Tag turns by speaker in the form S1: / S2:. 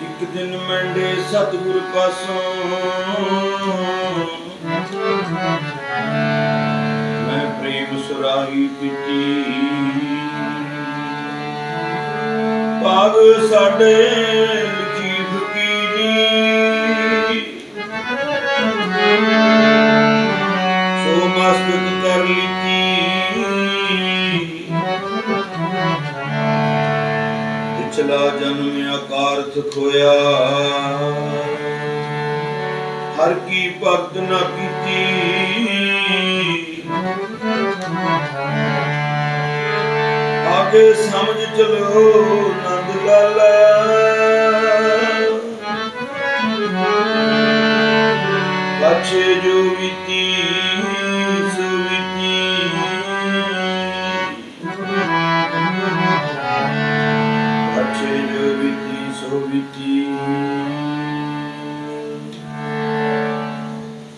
S1: ਇੱਕ ਦਿਨ ਮੰਡੇ ਸਤਿਗੁਰ ਪਾਸੋਂ ਮੈਂ ਪ੍ਰੇਮ ਸੁਰਾਹੀ ਪੀਤੀ ਭਾਗ ਸਾਡੇ ਲਿਖੀ ਫਕੀਰੀ ਸੋ ਮਸਤਕ ਕਰ ਲਿਤੀ ਪਿਛਲਾ ਜਨਮ ਆਕਾਰਥ ਖੋਇਆ। ਹਰ ਕੀ ਭਗਤ ਨਾ ਕੀਤੀ। ਆਗੇ ਸਮਝ ਚਲੋ ਨੰਦ ਲਾਲਾ ਪਛੇ ਜੋ ਬੀਤੀ Viti Soviti.